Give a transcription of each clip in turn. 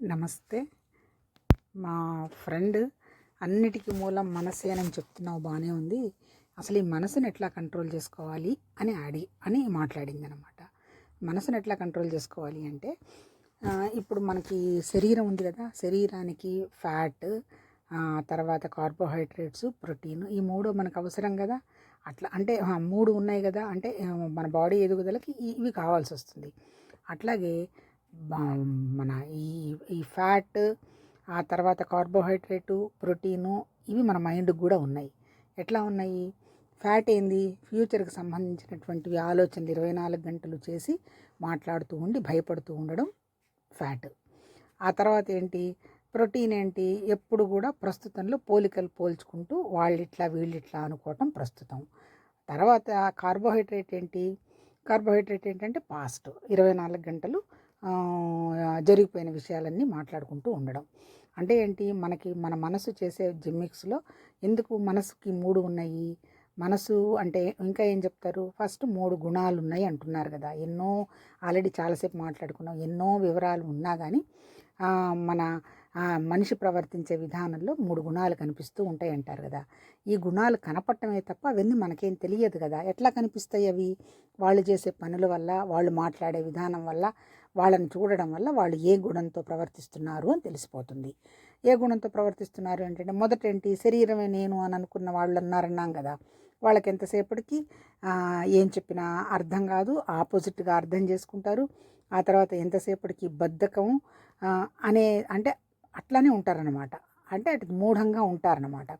నమస్తే. మా ఫ్రెండ్ అన్నిటికీ మూలం మనసేనని చెప్తున్నావు బాగానే ఉంది. అసలు ఈ మనసుని ఎట్లా కంట్రోల్ చేసుకోవాలి అని అడిగి అని మాట్లాడింది అనమాట మనసుని ఎట్లా కంట్రోల్ చేసుకోవాలి అంటే ఇప్పుడు మనకి శరీరం ఉంది కదా శరీరానికి ఫ్యాట్ తర్వాత కార్బోహైడ్రేట్స్ ప్రోటీన్ ఈ మూడు మనకు అవసరం కదా. అట్లా అంటే మూడు ఉన్నాయి కదా అంటే మన బాడీ ఎదుగుదలకి ఇవి కావాల్సి వస్తుంది. అట్లాగే మన ఈ ఈ ఫ్యాట్ ఆ తర్వాత కార్బోహైడ్రేటు ప్రోటీను ఇవి మన మైండ్కి కూడా ఉన్నాయి. ఎట్లా ఉన్నాయి? ఫ్యాట్ ఏంది? ఫ్యూచర్కి సంబంధించినటువంటివి ఆలోచనలు ఇరవై నాలుగు గంటలు చేసి మాట్లాడుతూ ఉండి భయపడుతూ ఉండడం ఫ్యాట్. ఆ తర్వాత ఏంటి? ప్రోటీన్ ఏంటి? ఎప్పుడు కూడా ప్రస్తుతంలో పోలికలు పోల్చుకుంటూ వాళ్ళిట్లా వీళ్ళిట్లా అనుకోవటం ప్రస్తుతం. తర్వాత కార్బోహైడ్రేట్ ఏంటి? కార్బోహైడ్రేట్ ఏంటంటే పాస్ట్. ఇరవై నాలుగు గంటలు జరిగిపోయిన విషయాలన్నీ మాట్లాడుకుంటూ ఉండడం. అంటే ఏంటి? మనకి మన మనసు చేసే జిమ్మిక్స్లో ఎందుకు మనసుకి మూడు ఉన్నాయి? మనసు అంటే ఇంకా ఏం చెప్తారు? ఫస్ట్ మూడు గుణాలు ఉన్నాయి అంటున్నారు కదా. ఎన్నో ఆల్రెడీ చాలాసేపు మాట్లాడుకున్నాం. ఎన్నో వివరాలు ఉన్నా కానీ మన మనిషి ప్రవర్తించే విధానంలో మూడు గుణాలు కనిపిస్తూ ఉంటాయి అంటారు కదా. ఈ గుణాలు కనపడటమే తప్ప అవన్నీ మనకేం తెలియదు కదా. ఎట్లా కనిపిస్తాయి అవి? వాళ్ళు చేసే పనుల వల్ల వాళ్ళు మాట్లాడే విధానం వల్ల వాళ్ళని చూడడం వల్ల వాళ్ళు ఏ గుణంతో ప్రవర్తిస్తున్నారు అని తెలిసిపోతుంది. ఏ గుణంతో ప్రవర్తిస్తున్నారు ఏంటంటే మొదట ఏంటి శరీరమే నేను అని అనుకున్న వాళ్ళు ఉన్నారన్నాం కదా. వాళ్ళకి ఎంతసేపటికి? ఏం చెప్పినా అర్థం కాదు. ఆపోజిట్గా అర్థం చేసుకుంటారు. ఆ తర్వాత ఎంతసేపటికి బద్ధకం అనే అంటే అట్లానే ఉంటారనమాట అంటే అటు మూఢంగా ఉంటారనమాట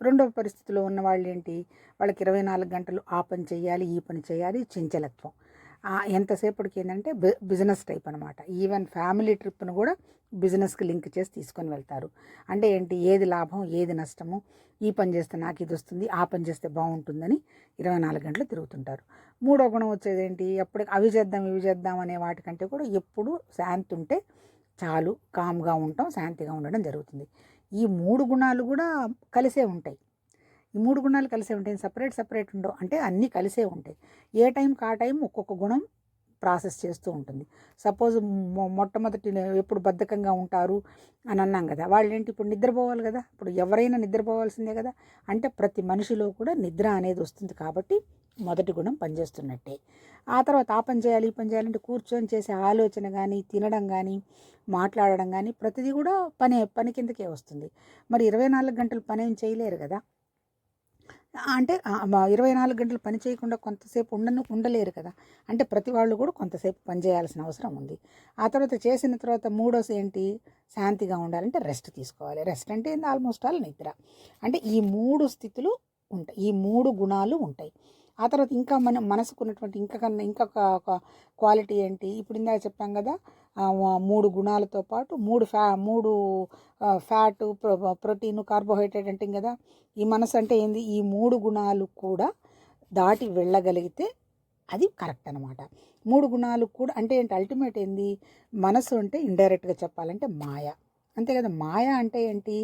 రెండవ పరిస్థితిలో ఉన్న వాళ్ళు ఏంటి వాళ్ళకి ఇరవై నాలుగు గంటలు ఆ పని చేయాలి ఈ పని చేయాలి చంచలత్వం. ఎంతసేపటికి ఏంటంటే బిజినెస్ టైప్ అనమాట ఈవెన్ ఫ్యామిలీ ట్రిప్ను కూడా బిజినెస్కి లింక్ చేసి తీసుకొని వెళ్తారు. అంటే ఏంటి ఏది లాభం ఏది నష్టము ఈ పని చేస్తే నాకు ఇది వస్తుంది ఆ పని చేస్తే బాగుంటుందని ఇరవై నాలుగు గంటలు తిరుగుతుంటారు. మూడో గుణం వచ్చేది ఏంటి ఎప్పటికి అవి చేద్దాం ఇవి చేద్దాం అనే వాటికంటే కూడా ఎప్పుడు శాంతి ఉంటే చాలు కామ్గా ఉంటాం శాంతిగా ఉండడం జరుగుతుంది. ఈ మూడు గుణాలు కూడా కలిసే ఉంటాయి. ఈ మూడు గుణాలు కలిసే ఉంటాయి. సపరేట్ సపరేట్ ఉండవు. అంటే అన్నీ కలిసే ఉంటాయి. ఏ టైంకి ఆ టైం ఒక్కొక్క గుణం ప్రాసెస్ చేస్తూ ఉంటుంది. సపోజ్ మొ- మొట్టమొదటి ఎప్పుడు బద్ధకంగా ఉంటారు అని అన్నాం కదా. వాళ్ళు ఏంటి ఇప్పుడు నిద్రపోవాలి కదా. ఇప్పుడు ఎవరైనా నిద్రపోవాల్సిందే కదా. అంటే ప్రతి మనిషిలో కూడా నిద్ర అనేది వస్తుంది కాబట్టి మొదటి గుణం పనిచేస్తున్నట్టే ఆ తర్వాత ఆ పని చేయాలి ఈ పని చేయాలంటే కూర్చొని చేసే ఆలోచన కానీ తినడం కానీ మాట్లాడడం కానీ ప్రతిదీ కూడా పని పని కిందకే వస్తుంది. మరి ఇరవై నాలుగు గంటలు పని ఏం చేయలేరు కదా. అంటే ఇరవై నాలుగు గంటలు పని చేయకుండా కొంతసేపు ఉండను ఉండలేరు కదా. అంటే ప్రతి వాళ్ళు కూడా కొంతసేపు పని చేయాల్సిన అవసరం ఉంది. ఆ తర్వాత చేసిన తర్వాత మూడోసి ఏంటి? శాంతిగా ఉండాలంటే రెస్ట్ తీసుకోవాలి. రెస్ట్ అంటే ఆల్మోస్ట్ ఆల్ నిద్ర. అంటే ఈ మూడు స్థితులు ఉంటాయి. ఈ మూడు గుణాలు ఉంటాయి. ఆ తర్వాత ఇంకా మన మనసుకున్నటువంటి ఇంకా కన్నా ఇంకొక ఒక క్వాలిటీ ఏంటి? ఇప్పుడు ఇందాక చెప్పాం కదా మూడు గుణాలతో పాటు మూడు ఫ్యా మూడు ఫ్యాటు ప్రో ప్రోటీన్ కార్బోహైడ్రేట్ అంటే కదా ఈ మనసు అంటే ఏంది? ఈ మూడు గుణాలు కూడా దాటి వెళ్ళగలిగితే అది కరెక్ట్ అనమాట మూడు గుణాలు కూడా అంటే ఏంటి? అల్టిమేట్ ఏంది? మనసు అంటే ఇండైరెక్ట్గా చెప్పాలంటే మాయ. అంతే కదా మాయ అంటే ఏంటి?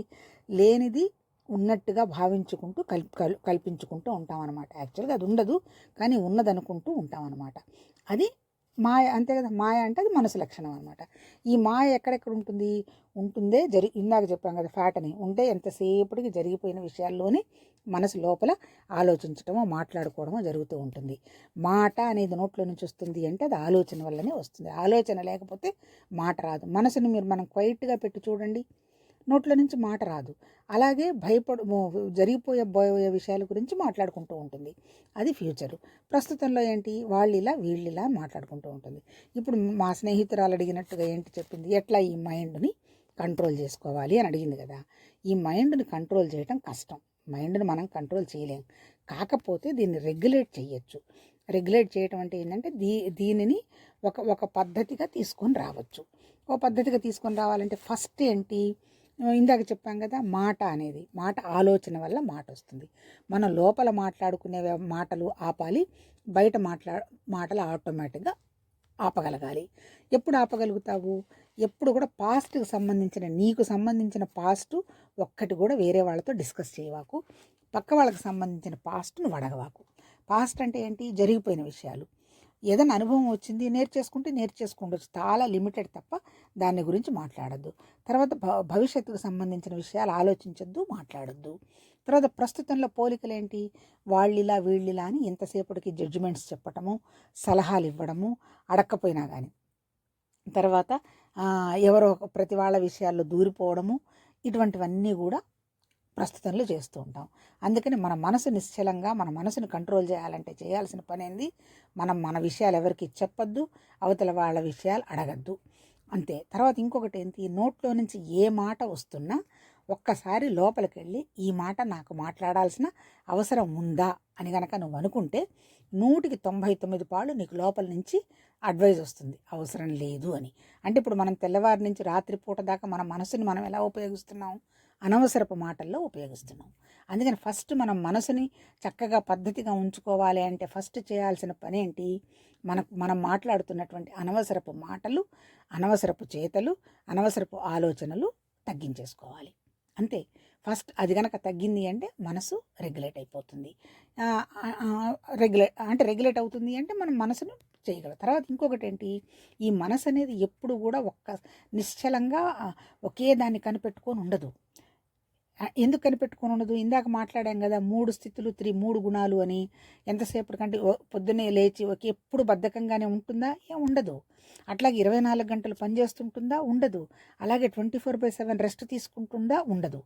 లేనిది ఉన్నట్టుగా భావించుకుంటూ కల్ కల్ కల్పించుకుంటూ ఉంటాం అనమాట యాక్చువల్గా అది ఉండదు కానీ ఉన్నదనుకుంటూ ఉంటాం అనమాట అది మాయ అంతే కదా మాయ అంటే అది మనసు లక్షణం అనమాట ఈ మాయ ఎక్కడెక్కడ ఉంటుంది? ఉంటుందే జరి ఇందాక చెప్పాం కదా ఫ్యాట్ అని ఉంటే ఎంతసేపటికి జరిగిపోయిన విషయాల్లోనే మనసు లోపల ఆలోచించడమో మాట్లాడుకోవడమో జరుగుతూ ఉంటుంది. మాట అనేది నోట్లో నుంచి వస్తుంది అంటే అది ఆలోచన వల్లనే వస్తుంది. ఆలోచన లేకపోతే మాట రాదు. మనసుని మీరు మనం క్వైట్గా పెట్టి చూడండి. నోట్లో నుంచి మాట రాదు. అలాగే భయపడు జరిగిపోయే పోయే విషయాల గురించి మాట్లాడుకుంటూ ఉంటుంది. అది ఫ్యూచరు. ప్రస్తుతంలో ఏంటి? వాళ్ళు ఇలా వీళ్ళు ఇలా మాట్లాడుకుంటూ ఉంటుంది. ఇప్పుడు మా స్నేహితురాలు అడిగినట్టుగా ఏంటి చెప్పింది? ఎట్లా ఈ మైండ్ని కంట్రోల్ చేసుకోవాలి అని అడిగింది కదా. ఈ మైండ్ని కంట్రోల్ చేయటం కష్టం. మైండ్ని మనం కంట్రోల్ చేయలేం. కాకపోతే దీన్ని రెగ్యులేట్ చేయొచ్చు రెగ్యులేట్ చేయటం అంటే ఏంటంటే దీ దీనిని ఒక ఒక పద్ధతిగా తీసుకొని రావచ్చు. ఒక పద్ధతిగా తీసుకొని రావాలంటే ఫస్ట్ ఏంటి? ఇందాక చెప్పాం కదా మాట అనేది మాట ఆలోచన వల్ల మాట వస్తుంది. మనం లోపల మాట్లాడుకునే మాటలు ఆపాలి బయట మాట్లా మాటలు ఆటోమేటిక్గా ఆపగలగాలి. ఎప్పుడు ఆపగలుగుతావు? ఎప్పుడు కూడా పాస్ట్కి సంబంధించిన నీకు సంబంధించిన పాస్ట్ ఒక్కటి కూడా వేరే వాళ్ళతో డిస్కస్ చేయవాకు. పక్క వాళ్ళకి సంబంధించిన పాస్ట్ను వడగవాకు. పాస్ట్ అంటే ఏంటి? జరిగిపోయిన విషయాలు. ఏదైనా అనుభవం వచ్చింది నేర్చేసుకుంటే నేర్చేసుకుండొచ్చు. చాలా లిమిటెడ్ తప్ప దాని గురించి మాట్లాడద్దు. తర్వాత భవిష్యత్తుకు సంబంధించిన విషయాలు ఆలోచించొద్దు మాట్లాడొద్దు. తర్వాత ప్రస్తుతంలో పోలికలేంటి? వాళ్ళిలా వీళ్ళిలా అని ఎంతసేపటికి జడ్జిమెంట్స్ చెప్పటము సలహాలు ఇవ్వడము అడక్కపోయినా కానీ తర్వాత ఎవరో ప్రతి వాళ్ళ విషయాల్లో దూరిపోవడము ఇటువంటివన్నీ కూడా ప్రస్తుతంలో చేస్తూ ఉంటాం. అందుకని మన మనసు నిశ్చలంగా మన మనసుని కంట్రోల్ చేయాలంటే చేయాల్సిన పని ఏంది? మనం మన విషయాలు ఎవరికి చెప్పొద్దు అవతల వాళ్ళ విషయాలు అడగద్దు. అంతే. తర్వాత ఇంకొకటి ఏంటి నోట్లో నుంచి ఏ మాట వస్తున్నా ఒక్కసారి లోపలికి వెళ్ళి ఈ మాట నాకు మాట్లాడాల్సిన అవసరం ఉందా అని గనక నువ్వు అనుకుంటే నూటికి తొంభై తొమ్మిది పాళ్ళు నీకు లోపల నుంచి అడ్వైజ్ వస్తుంది. అవసరం లేదు అని. అంటే ఇప్పుడు మనం తెల్లవారి నుంచి రాత్రిపూట దాకా మన మనసుని మనం ఎలా ఉపయోగిస్తున్నాం? అనవసరపు మాటల్లో ఉపయోగిస్తున్నాం. అందుకని ఫస్ట్ మనం మనసుని చక్కగా పద్ధతిగా ఉంచుకోవాలి అంటే ఫస్ట్ చేయాల్సిన పని ఏంటి మన మనం మాట్లాడుతున్నటువంటి అనవసరపు మాటలు అనవసరపు చేతలు అనవసరపు ఆలోచనలు తగ్గించేసుకోవాలి. అంతే. ఫస్ట్ అది కనుక తగ్గింది అంటే మనసు రెగ్యులేట్ అయిపోతుంది. రెగ్యులేట్ అంటే రెగ్యులేట్ అవుతుంది అంటే మనం మనసును చేయగలం. తర్వాత ఇంకొకటి ఏంటి? ఈ మనసు అనేది ఎప్పుడు కూడా ఒక్క నిశ్చలంగా ఒకే దాన్ని కనిపెట్టుకొని ఉండదు. ఎందుకు కనిపెట్టుకొని ఉండదు? ఇందాక మాట్లాడాం కదా మూడు స్థితులు త్రీ మూడు గుణాలు అని. ఎంతసేపటికంటే ఓ- పొద్దున్నే లేచి ఒక ఎప్పుడు బద్ధకంగానే ఉంటుందా? ఏం ఉండదు. అట్లాగే ఇరవై నాలుగు గంటలు పనిచేస్తుంటుందా ఉండదు. అలాగే twenty four by seven rest తీసుకుంటుందా? ఉండదు.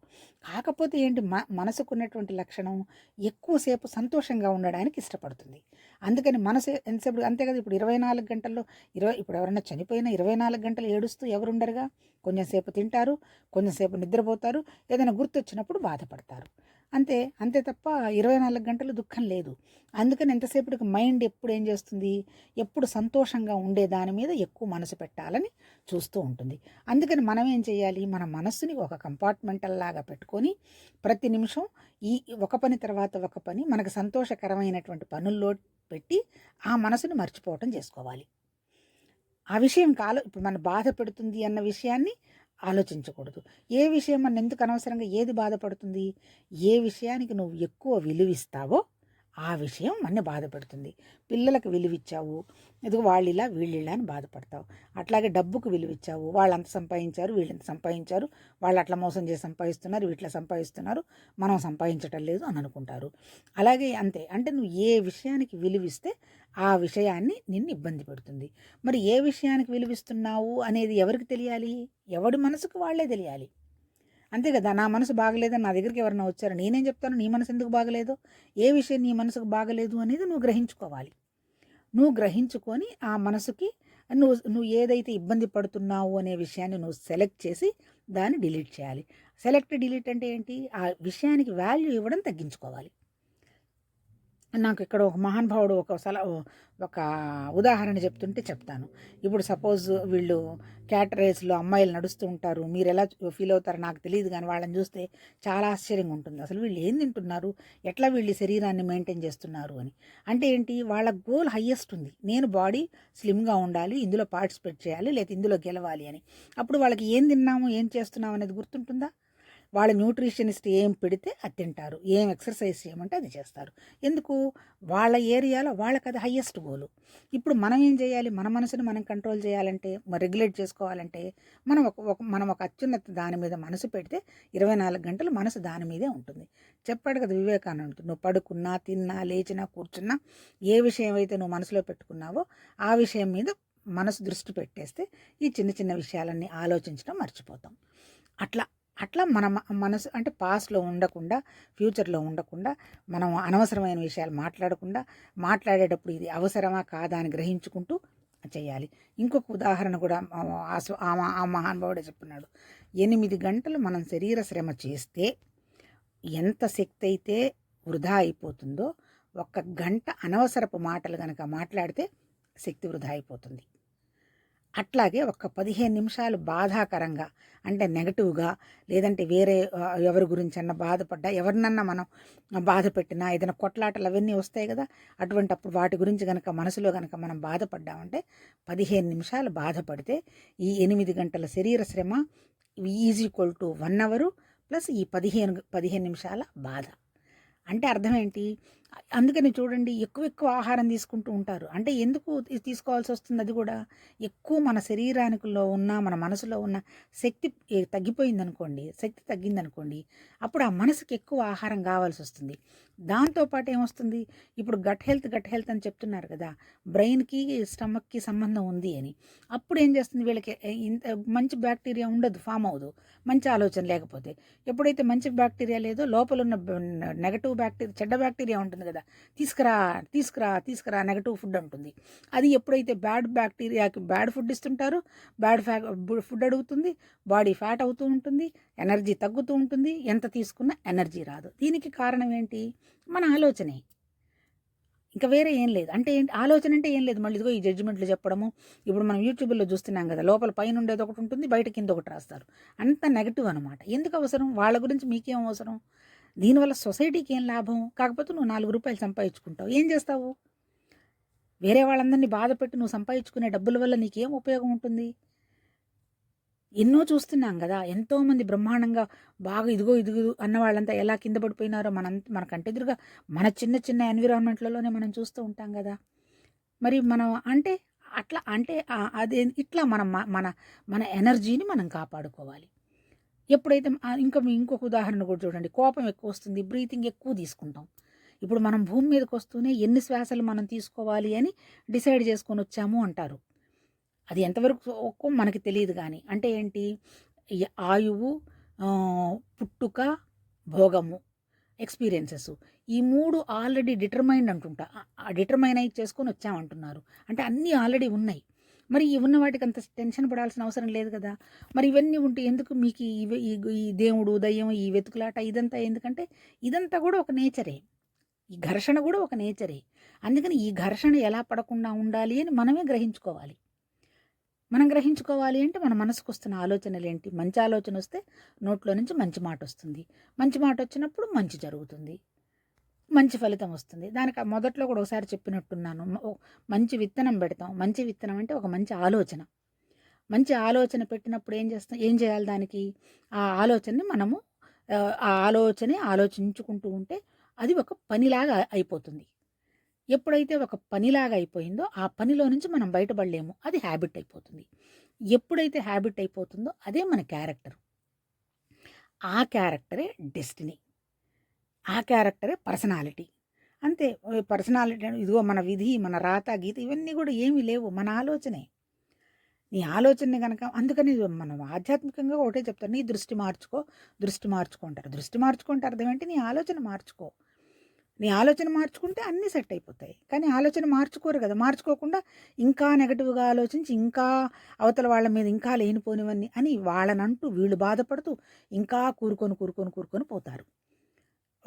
కాకపోతే ఏంటి మ మనసుకున్నటువంటి లక్షణం ఎక్కువసేపు సంతోషంగా ఉండడానికి ఇష్టపడుతుంది. అందుకని మనసు ఎంతసేపు అంతే కదా ఇప్పుడు ఇరవై నాలుగు గంటల్లో ఇరవై ఇప్పుడు ఎవరైనా చనిపోయినా ఇరవై నాలుగు గంటలు ఏడుస్తూ ఎవరు ఉండరుగా కొంచెంసేపు తింటారు కొంచెంసేపు నిద్రపోతారు ఏదైనా గుర్తొచ్చినప్పుడు బాధపడతారు. అంతే అంతే తప్ప ఇరవై నాలుగు గంటలు దుఃఖం లేదు. అందుకని ఎంతసేపటికి మైండ్ ఎప్పుడు ఏం చేస్తుంది? ఎప్పుడు సంతోషంగా ఉండే దాని మీద ఎక్కువ మనసు పెట్టాలని చూస్తూ ఉంటుంది. అందుకని మనం ఏం చేయాలి? మన మనస్సుని ఒక కంపార్ట్మెంటల్ లాగా పెట్టుకొని ప్రతి నిమిషం ఈ ఒక పని తర్వాత ఒక పని మనకు సంతోషకరమైనటువంటి పనుల్లో పెట్టి ఆ మనసుని మర్చిపోవటం చేసుకోవాలి. ఆ విషయం కాలో ఇప్పుడు మన బాధ పెడుతుంది అన్న విషయాన్ని ఆలోచించకూడదు. ఏ విషయం మన ఎందుకు అనవసరంగా ఏది బాధపడుతుంది? ఏ విషయానికి నువ్వు ఎక్కువ విలువిస్తావో ఆ విషయం మన బాధపడుతుంది. పిల్లలకు విలువిచ్చావు ఇదిగో వాళ్ళు ఇలా వీళ్ళు ఇలా అని బాధపడతావు. అట్లాగే డబ్బుకు విలువిచ్చావు వాళ్ళు అంత సంపాదించారు వీళ్ళంత సంపాదించారు వాళ్ళు అట్లా మోసం చేసి సంపాదిస్తున్నారు వీటిలో సంపాదిస్తున్నారు మనం సంపాదించటం లేదు అని అనుకుంటారు. అలాగే అంతే. అంటే నువ్వు ఏ విషయానికి విలువిస్తే ఆ విషయాన్ని నిన్ను ఇబ్బంది పెడుతుంది. మరి ఏ విషయానికి విలువిస్తున్నావు అనేది ఎవరికి తెలియాలి? ఎవడి మనసుకు వాళ్ళే తెలియాలి. అంతే కదా నా మనసు బాగలేదని నా దగ్గరికి ఎవరైనా వచ్చారు? నేనేం చెప్తాను? నీ మనసు ఎందుకు బాగలేదు? ఏ విషయం నీ మనసుకు బాగలేదు అనేది నువ్వు గ్రహించుకోవాలి. నువ్వు గ్రహించుకొని ఆ మనసుకి నువ్వు నువ్వు ఏదైతే ఇబ్బంది పడుతున్నావు అనే విషయాన్ని నువ్వు సెలెక్ట్ చేసి దాన్ని డిలీట్ చేయాలి. సెలెక్ట్ డిలీట్ అంటే ఏంటి? ఆ విషయానికి వాల్యూ ఇవ్వడం తగ్గించుకోవాలి. నాకు ఇక్కడ ఒక మహానుభావుడు ఒక సల ఒక ఉదాహరణ చెప్తుంటే చెప్తాను. ఇప్పుడు సపోజ్ వీళ్ళు క్యాట్ రేస్లో అమ్మాయిలు నడుస్తూ ఉంటారు. మీరు ఎలా ఫీల్ అవుతారో నాకు తెలియదు కానీ వాళ్ళని చూస్తే చాలా ఆశ్చర్యంగా ఉంటుంది. అసలు వీళ్ళు ఏం తింటున్నారు? ఎట్లా వీళ్ళు శరీరాన్ని మెయింటైన్ చేస్తున్నారు అని. అంటే ఏంటి? వాళ్ళ గోల్ హయ్యెస్ట్ ఉంది. నేను బాడీ స్లిమ్గా ఉండాలి ఇందులో పార్టిసిపేట్ చేయాలి లేదా ఇందులో గెలవాలి అని. అప్పుడు వాళ్ళకి ఏం తిన్నాము ఏం చేస్తున్నాము అనేది గుర్తుంటుందా? వాళ్ళ న్యూట్రిషనిస్ట్ ఏం పెడితే అది తింటారు. ఏం ఎక్సర్సైజ్ చేయమంటే అది చేస్తారు. ఎందుకు? వాళ్ళ ఏరియాలో వాళ్ళకి అది హయ్యెస్ట్ గోలు. ఇప్పుడు మనం ఏం చేయాలి? మన మనసును మనం కంట్రోల్ చేయాలంటే రెగ్యులేట్ చేసుకోవాలంటే మనం ఒక ఒక మనం ఒక అత్యున్నత దాని మీద మనసు పెడితే ఇరవై నాలుగు గంటలు మనసు దాని మీదే ఉంటుంది. చెప్పాడు కదా వివేకానంద నువ్వు పడుకున్నా తిన్నా లేచినా కూర్చున్నా ఏ విషయం అయితే నువ్వు మనసులో పెట్టుకున్నావో ఆ విషయం మీద మనసు దృష్టి పెట్టేస్తే ఈ చిన్న చిన్న విషయాలన్నీ ఆలోచించడం మర్చిపోతాం. అట్లా అట్లా మన మనసు అంటే పాస్ట్లో ఉండకుండా ఫ్యూచర్లో ఉండకుండా మనం అనవసరమైన విషయాలు మాట్లాడకుండా మాట్లాడేటప్పుడు ఇది అవసరమా కాదా అని గ్రహించుకుంటూ చేయాలి. ఇంకొక ఉదాహరణ కూడా ఆ- ఆ ఆ మహానుభావుడే చెప్పున్నాడు ఎనిమిది గంటలు మనం శరీర శ్రమ చేస్తే ఎంత శక్తి అయితే వృధా అయిపోతుందో ఒక్క గంట అనవసరపు మాటలు కనుక మాట్లాడితే శక్తి వృధా అయిపోతుంది. అట్లాగే ఒక పదిహేను నిమిషాలు బాధాకరంగా అంటే నెగటివ్గా లేదంటే వేరే ఎవరి గురించి అన్నా బాధపడ్డా ఎవరినన్నా మనం బాధ పెట్టినా ఏదైనా కొట్లాటలు అవన్నీ వస్తాయి కదా అటువంటి అప్పుడు వాటి గురించి కనుక మనసులో కనుక మనం బాధపడ్డామంటే పదిహేను నిమిషాలు బాధపడితే ఈ ఎనిమిది గంటల శరీర శ్రమ is equal to one hour plus ఈ పదిహేను పదిహేను నిమిషాల బాధ. అంటే అర్థం ఏంటి? అందుకని చూడండి ఎక్కువ ఎక్కువ ఆహారం తీసుకుంటూ ఉంటారు. అంటే ఎందుకు తీసుకోవాల్సి వస్తుంది అది కూడా? ఎక్కువ మన శరీరానికిలో ఉన్న మన మనసులో ఉన్న శక్తి తగ్గిపోయిందనుకోండి శక్తి తగ్గిందనుకోండి అప్పుడు ఆ మనసుకి ఎక్కువ ఆహారం కావాల్సి వస్తుంది. దాంతోపాటు ఏమొస్తుంది? ఇప్పుడు గట్ హెల్త్ గట్ హెల్త్ అని చెప్తున్నారు కదా బ్రెయిన్కి స్టమక్కి సంబంధం ఉంది అని. అప్పుడు ఏం చేస్తుంది వీళ్ళకి? ఇంత మంచి బ్యాక్టీరియా ఉండదు ఫామ్ అవ్వదు మంచి ఆలోచన లేకపోతే. ఎప్పుడైతే మంచి బ్యాక్టీరియా లేదో లోపల ఉన్న నెగటివ్ బ్యాక్టీరియా చెడ్డ బ్యాక్టీరియా ఉంటుంది. కదా. తీసుకురా తీసుకురా తీసుకురా నెగటివ్ ఫుడ్ ఉంటుంది అది ఎప్పుడైతే బ్యాడ్ బ్యాక్టీరియాకి బ్యాడ్ ఫుడ్ ఇస్తుంటారో బ్యాడ్ ఫ్యా ఫుడ్ అడుగుతుంది బాడీ ఫ్యాట్ అవుతూ ఉంటుంది ఎనర్జీ తగ్గుతూ ఉంటుంది ఎంత తీసుకున్నా ఎనర్జీ రాదు. దీనికి కారణం ఏంటి? మన ఆలోచనే. ఇంకా వేరే ఏం లేదు. అంటే ఏంటి? ఆలోచన అంటే ఏం లేదు. మళ్ళీ ఇదిగో ఈ జడ్జిమెంట్లు చెప్పడము. ఇప్పుడు మనం యూట్యూబ్లో చూస్తున్నాం కదా లోపల పైన ఉండేది ఒకటి ఉంటుంది బయట కింద ఒకటి రాస్తారు. అంత నెగటివ్ అనమాట ఎందుకు అవసరం? వాళ్ళ గురించి మీకేం అవసరం? దీనివల్ల సొసైటీకి ఏం లాభం? కాకపోతే నువ్వు నాలుగు రూపాయలు సంపాదించుకుంటావు. ఏం చేస్తావు? వేరే వాళ్ళందరినీ బాధ పెట్టి నువ్వు సంపాదించుకునే డబ్బుల వల్ల నీకేం ఉపయోగం ఉంటుంది? ఎన్నో చూస్తున్నాం కదా ఎంతోమంది బ్రహ్మాండంగా బాగా ఇదిగో ఇదిగో అన్న వాళ్ళంతా ఎలా కింద పడిపోయినారో మన మన కంటెదురుగా మన చిన్న చిన్న ఎన్విరాన్మెంట్లలోనే మనం చూస్తూ ఉంటాం కదా. మరి మనం అంటే అట్లా అంటే అదే ఇట్లా మనం మన మన ఎనర్జీని మనం కాపాడుకోవాలి. ఎప్పుడైతే ఇంకా ఇంకొక ఉదాహరణ కూడా చూడండి. కోపం ఎక్కువ వస్తుంది బ్రీతింగ్ ఎక్కువ తీసుకుంటాం. ఇప్పుడు మనం భూమి మీదకి వస్తూనే ఎన్ని శ్వాసలు మనం తీసుకోవాలి అని డిసైడ్ చేసుకొని వచ్చాము అంటారు. అది ఎంతవరకు ఒక్కో మనకి తెలియదు కానీ. అంటే ఏంటి? ఆయువు పుట్టుక భోగము ఎక్స్పీరియన్సెస్. ఈ మూడు ఆల్రెడీ డిటర్మైన్డ్ అంటుంటా. డిటర్మైన్ అయి చేసుకొని వచ్చామంటున్నారు. అంటే అన్నీ ఆల్రెడీ ఉన్నాయి. మరి ఈ ఉన్న వాటికి అంత టెన్షన్ పడాల్సిన అవసరం లేదు కదా. మరి ఇవన్నీ ఉంటే ఎందుకు మీకు ఈ ఈ ఈ దేవుడు దయ్యం ఈ వెతుకులాట ఇదంతా ఎందుకంటే ఇదంతా కూడా ఒక నేచరే. ఈ ఘర్షణ కూడా ఒక నేచరే. అందుకని ఈ ఘర్షణ ఎలా పడకుండా ఉండాలి అని మనమే గ్రహించుకోవాలి. మనం గ్రహించుకోవాలి అంటే మన మనసుకు వస్తున్న ఆలోచనలు ఏంటి? మంచి ఆలోచన వస్తే నోట్లో నుంచి మంచి మాట వస్తుంది. మంచి మాట వచ్చినప్పుడు మంచి జరుగుతుంది. మంచి ఫలితం వస్తుంది. దానికి మొదట్లో కూడా ఒకసారి చెప్పినట్టున్నాను. మంచి విత్తనం పెడతాం. మంచి విత్తనం అంటే ఒక మంచి ఆలోచన. మంచి ఆలోచన పెట్టినప్పుడు ఏం చేస్తాం ఏం చేయాలి దానికి? ఆ ఆలోచనని మనము ఆ, ఆ ఆలోచనే ఆలోచించుకుంటూ ఉంటే అది ఒక పనిలాగా అయిపోతుంది. ఎప్పుడైతే ఒక పనిలాగా అయిపోయిందో ఆ పనిలో నుంచి మనం బయటపడలేము. అది హ్యాబిట్ అయిపోతుంది. ఎప్పుడైతే హ్యాబిట్ అయిపోతుందో అదే మన క్యారెక్టర్. ఆ క్యారెక్టరే డెస్టినీ. ఆ క్యారెక్టరే పర్సనాలిటీ. అంతే పర్సనాలిటీ ఇదిగో మన విధి మన రాత గీత ఇవన్నీ కూడా ఏమీ లేవు మన ఆలోచనే. నీ ఆలోచనని కనుక అందుకని మనం ఆధ్యాత్మికంగా ఒకటే చెప్తారు నీ దృష్టి మార్చుకో దృష్టి మార్చుకుంటారు దృష్టి మార్చుకుంటే అర్థం ఏంటి నీ ఆలోచన మార్చుకో. నీ ఆలోచన మార్చుకుంటే అన్నీ సెట్ అయిపోతాయి. కానీ ఆలోచన మార్చుకోరు కదా మార్చుకోకుండా ఇంకా నెగటివ్గా ఆలోచించి ఇంకా అవతల వాళ్ళ మీద ఇంకా లేనిపోనివన్నీ అని వాళ్ళనంటూ వీళ్ళు బాధపడుతూ ఇంకా కూరుకొని కూరుకొని కూరుకొని పోతారు.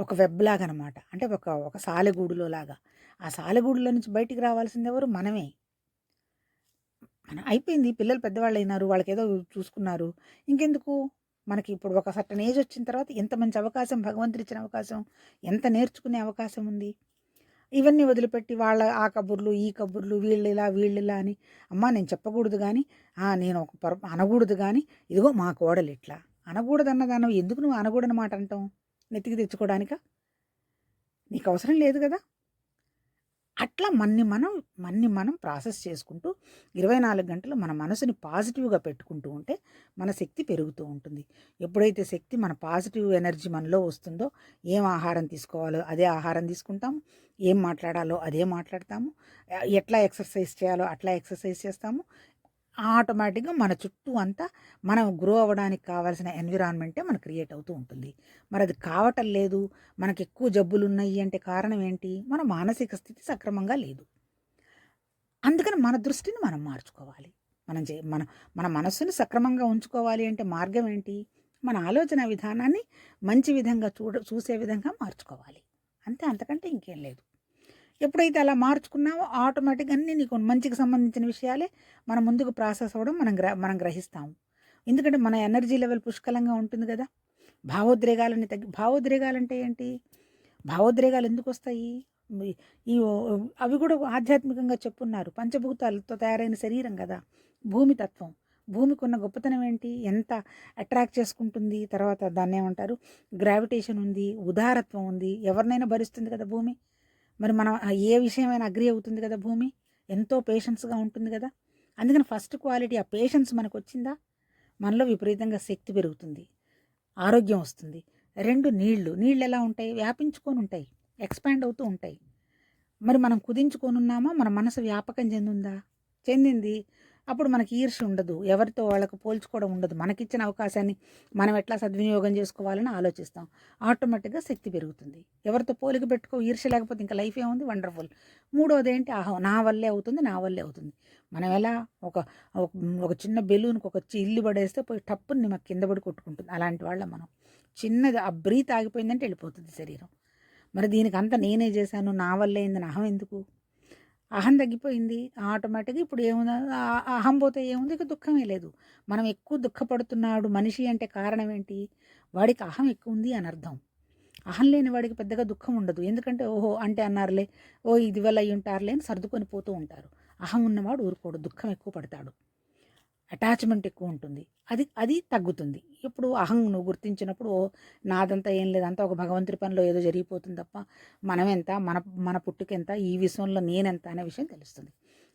ఒక వెబ్ లాగా అనమాట అంటే ఒక ఒక సాలెగూడులో లాగా. ఆ సాలెగూడులో నుంచి బయటికి రావాల్సింది ఎవరు? మనమే. మనం అయిపోయింది. పిల్లలు పెద్దవాళ్ళు అయినారు వాళ్ళకి ఏదో చూసుకున్నారు. ఇంకెందుకు? మనకి ఇప్పుడు ఒక సర్టన్ ఏజ్ వచ్చిన తర్వాత ఎంత మంచి అవకాశం భగవంతుడు ఇచ్చిన అవకాశం ఎంత నేర్చుకునే అవకాశం ఉంది? ఇవన్నీ వదిలిపెట్టి వాళ్ళ ఆ కబుర్లు ఈ కబుర్లు వీళ్ళు ఇలా వీళ్ళు ఇలా అని. అమ్మా నేను చెప్పకూడదు కానీ నేను ఒక పొర అనకూడదు కానీ ఇదిగో మా కోడలు ఇట్లా అనకూడదు అన్నదానం ఎందుకు నువ్వు అనకూడని మాట అంటావు? నెత్తికి తెచ్చుకోవడానిక నీకు అవసరం లేదు కదా. అట్లా మన్ని మనం మన్ని మనం ప్రాసెస్ చేసుకుంటూ ఇరవై నాలుగు గంటలు మన మనసుని పాజిటివ్గా పెట్టుకుంటూ ఉంటే మన శక్తి పెరుగుతూ ఉంటుంది. ఎప్పుడైతే శక్తి మన పాజిటివ్ ఎనర్జీ మనలో వస్తుందో ఏం ఆహారం తీసుకోవాలో అదే ఆహారం తీసుకుంటాము. ఏం మాట్లాడాలో అదే మాట్లాడతాము. ఎట్లా ఎక్సర్సైజ్ చేయాలో అట్లా ఎక్సర్సైజ్ చేస్తాము. ఆటోమేటిక్గా మన చుట్టూ అంతా మనం గ్రో అవ్వడానికి కావాల్సిన ఎన్విరాన్మెంటే మనకు క్రియేట్ అవుతూ ఉంటుంది. మరి అది కావటం లేదు మనకి ఎక్కువ జబ్బులు ఉన్నాయి అంటే కారణం ఏంటి? మన మానసిక స్థితి సక్రమంగా లేదు. అందుకని మన దృష్టిని మనం మార్చుకోవాలి. మనం చే మన మన మనస్సును సక్రమంగా ఉంచుకోవాలి అంటే మార్గం ఏంటి? మన ఆలోచన విధానాన్ని మంచి విధంగా చూడ చూసే విధంగా మార్చుకోవాలి. అంతే అంతకంటే ఇంకేం లేదు. ఎప్పుడైతే అలా మార్చుకున్నావో ఆటోమేటిక్గా అన్నీ నీకు మంచికి సంబంధించిన విషయాలే మన ముందుకు ప్రాసెస్ అవ్వడం మనం గ్ర మనం గ్రహిస్తాము. ఎందుకంటే మన ఎనర్జీ లెవెల్ పుష్కలంగా ఉంటుంది కదా. భావోద్రేగాలని తగ్గి భావోద్రేగాలంటే ఏంటి? భావోద్రేగాలు ఎందుకు వస్తాయి? ఈ- ఈ అవి కూడా ఆధ్యాత్మికంగా చెప్పున్నారు. పంచభూతాలతో తయారైన శరీరం కదా. భూమి తత్వం. భూమికి ఉన్న గొప్పతనం ఏంటి? ఎంత అట్రాక్ట్ చేసుకుంటుంది? తర్వాత దాన్ని ఏమంటారు? గ్రావిటేషన్ ఉంది ఉదారత్వం ఉంది. ఎవరినైనా భరిస్తుంది కదా భూమి? మరి మనం ఏ విషయమైనా అగ్రి అవుతుంది కదా భూమి? ఎంతో పేషెన్స్గా ఉంటుంది కదా? అందుకని ఫస్ట్ క్వాలిటీ ఆ పేషెన్స్ మనకు వచ్చిందా మనలో విపరీతంగా శక్తి పెరుగుతుంది. ఆరోగ్యం వస్తుంది. రెండు నీళ్ళు. నీళ్ళు ఎలా ఉంటాయి? వ్యాపించుకొని ఉంటాయి. ఎక్స్పాండ్ అవుతూ ఉంటాయి. మరి మనం కుదించుకొని ఉన్నామా? మన మనసు వ్యాపకం చెందిందా? చెందింది. అప్పుడు మనకి ఈర్ష ఉండదు. ఎవరితో వాళ్ళకు పోల్చుకోవడం ఉండదు. మనకిచ్చిన అవకాశాన్ని మనం ఎట్లా సద్వినియోగం చేసుకోవాలని ఆలోచిస్తాం. ఆటోమేటిక్గా శక్తి పెరుగుతుంది. ఎవరితో పోలిక పెట్టుకో ఈర్ష లేకపోతే ఇంకా లైఫ్ ఏముంది? వండర్ఫుల్. మూడోది ఏంటి? ఆహా నా వల్లే అవుతుంది నా వల్లే అవుతుంది. మనం ఎలా ఒక ఒక- చిన్న బెలూన్కి ఒక చి- ఇల్లు పడేస్తే పోయి టప్పుని మాకు కింద పడి కొట్టుకుంటుంది. అలాంటి వాళ్ళ మనం. చిన్నది ఆ బ్రీత్ ఆగిపోయిందంటే వెళ్ళిపోతుంది శరీరం. మరి దీనికి అంతా నేనే చేశాను నా వల్లే అయింది అహం ఎందుకు? అహం తగ్గిపోయింది. ఆటోమేటిక్గా ఇప్పుడు ఏముంది? అహం పోతే ఏముంది? ఇక దుఃఖమే లేదు. మనం ఎక్కువ దుఃఖపడుతున్నాడు మనిషి అంటే కారణం ఏంటి? వాడికి అహం ఎక్కువ ఉంది అని అర్థం. అహం లేని వాడికి పెద్దగా దుఃఖం ఉండదు. ఎందుకంటే ఓహో అంటే అన్నారులే ఓ ఇది వల్ల అయ్యి ఉంటారులే అని సర్దుకొని పోతూ ఉంటారు. అహం ఉన్నవాడు ఊరుకోడు. దుఃఖం ఎక్కువ పడతాడు. అటాచ్మెంట్ ఎక్కువ ఉంటుంది. అది అది తగ్గుతుంది. ఇప్పుడు అహం నువ్వు గుర్తించినప్పుడు ఓ నాదంతా ఏం లేదంతా ఒక భగవంతుడి పనిలో ఏదో జరిగిపోతుంది తప్ప మనమెంత మన మన పుట్టుకెంత ఈ విషయంలో నేనెంత అనే విషయం తెలుస్తుంది.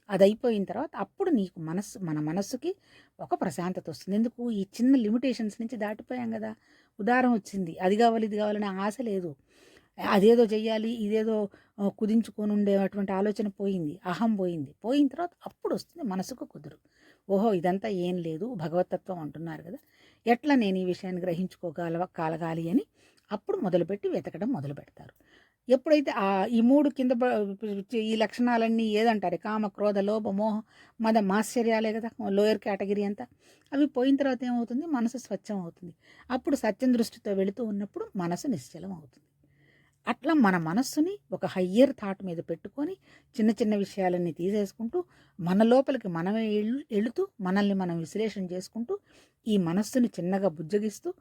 అది అయిపోయిన తర్వాత అప్పుడు నీకు మనస్సు మన మనస్సుకి ఒక ప్రశాంతత వస్తుంది. ఎందుకు? ఈ చిన్న లిమిటేషన్స్ నుంచి దాటిపోయాం కదా. ఉదాహరణ వచ్చింది. అది కావాలి ఇది కావాలనే ఆశ లేదు. అదేదో చెయ్యాలి ఇదేదో కుదించుకొని ఉండేటువంటి ఆలోచన పోయింది. అహం పోయింది. పోయిన తర్వాత అప్పుడు వస్తుంది మనసుకు కుదురు. ఓహో! ఇదంతా ఏం లేదు భగవతత్వం అంటున్నారు కదా! ఎట్లా నేను ఈ విషయాన్ని గ్రహించుకోగల కాలగాలి అని అప్పుడు మొదలుపెట్టి వెతకడం మొదలు పెడతారు ఎప్పుడైతే ఆ ఈ మూడు కింద ఈ లక్షణాలన్నీ ఏదంటారు? కామ క్రోధ లోభ మోహ మద మాశ్చర్యాలే కదా! లోయర్ కేటగిరీ అంతా. అవి పోయిన తర్వాత ఏమవుతుంది? మనసు స్వచ్ఛం అవుతుంది. అప్పుడు సత్యం దృష్టితో వెళుతూ ఉన్నప్పుడు మనసు నిశ్చలం అవుతుంది అట్లా మన మనస్సుని ఒక హయ్యర్ థాట్ మీద పెట్టుకొని చిన్న చిన్న విషయాలన్నీ తీసేసుకుంటూ మన లోపలికి మనమే వెళుతూ మనల్ని మనం విశ్లేషణ చేసుకుంటూ ఈ మనస్సుని చిన్నగా బుజ్జగిస్తూ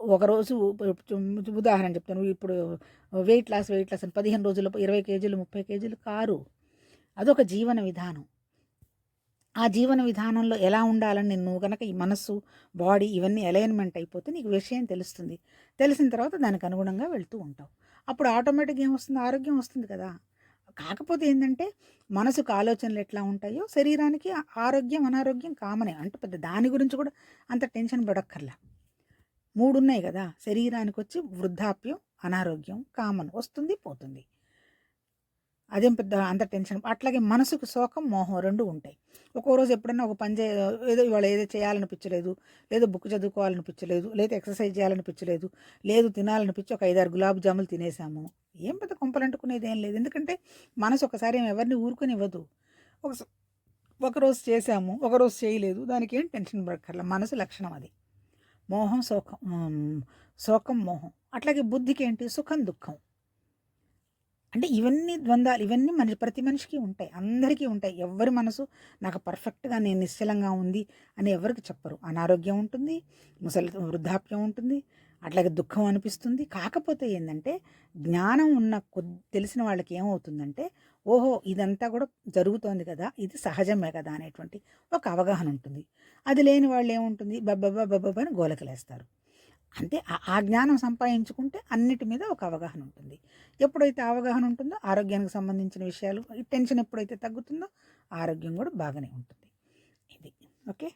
ఒకరోజు ఉదాహరణ చెప్తాను. ఇప్పుడు వెయిట్ లాస్ వెయిట్ లాస్ అని పదిహేను రోజుల్లో ఇరవై కేజీలు ముప్పై కేజీలు కారు. అదొక జీవన విధానం. ఆ జీవన విధానంలో ఎలా ఉండాలని నువ్వు కనుక ఈ మనస్సు బాడీ ఇవన్నీ అలైన్మెంట్ అయిపోతే నీకు విషయం తెలుస్తుంది. తెలిసిన తర్వాత దానికి అనుగుణంగా వెళ్తూ ఉంటావు. అప్పుడు ఆటోమేటిక్గా ఏమొస్తుంది ఆరోగ్యం వస్తుంది కదా. కాకపోతే ఏంటంటే మనసుకు ఆలోచనలు ఎట్లా ఉంటాయో శరీరానికి ఆరోగ్యం అనారోగ్యం కామనే. అంటే పెద్ద దాని గురించి కూడా అంత టెన్షన్ పడక్కర్లా. మూడు ఉన్నాయి కదా. శరీరానికి వచ్చి వృద్ధాప్యం అనారోగ్యం కామన్ వస్తుంది పోతుంది. అదేం పెద్ద అంత టెన్షన్. అట్లాగే మనసుకు శోకం మోహం రెండు ఉంటాయి. ఒక్కో రోజు ఎప్పుడైనా ఒక పని చే ఏదో ఇవాళ ఏదో చేయాలనిపించలేదు లేదో బుక్ చదువుకోవాలనిపించలేదు లేదా ఎక్సర్సైజ్ చేయాలనిపించలేదు లేదు తినాలనిపించి ఒక ఐదారు గులాబ్ జాములు తినేసాము. ఏం పెద్ద కొంపలంటుకునేది ఏం లేదు. ఎందుకంటే మనసు ఒకసారి ఏం ఎవరిని ఊరుకొని ఇవ్వదు ఒక ఒకరోజు చేసాము ఒకరోజు చేయలేదు. దానికి ఏం టెన్షన్ పడక్కర్ల. మనసు లక్షణం అది. మోహం శోకం శోకం మోహం. అట్లాగే బుద్ధికి ఏంటి? సుఖం దుఃఖం. అంటే ఇవన్నీ ద్వంద్వాలు ఇవన్నీ మన ప్రతి మనిషికి ఉంటాయి. అందరికీ ఉంటాయి. ఎవరి మనసు నాకు పర్ఫెక్ట్గా నేను నిశ్చలంగా ఉంది అని ఎవరికి చెప్పరు. అనారోగ్యం ఉంటుంది ముసలి వృద్ధాప్యం ఉంటుంది అట్లాగే దుఃఖం అనిపిస్తుంది. కాకపోతే ఏంటంటే జ్ఞానం ఉన్న కొద్ది తెలిసిన వాళ్ళకి ఏమవుతుందంటే ఓహో ఇదంతా కూడా జరుగుతోంది కదా ఇది సహజమే కదా అనేటువంటి ఒక అవగాహన ఉంటుంది. అది లేని వాళ్ళు ఏముంటుంది? బబ్బబ్బ బబ్బబ్బ అని గోలకలేస్తారు అంటే ఆ- జ్ఞానం సంపాదించుకుంటే అన్నిటి మీద ఒక అవగాహన ఉంటుంది. ఎప్పుడైతే అవగాహన ఉంటుందో ఆరోగ్యానికి సంబంధించిన విషయాలు ఈ టెన్షన్ ఎప్పుడైతే తగ్గుతుందో ఆరోగ్యం కూడా బాగానే ఉంటుంది. ఇది. ఓకే?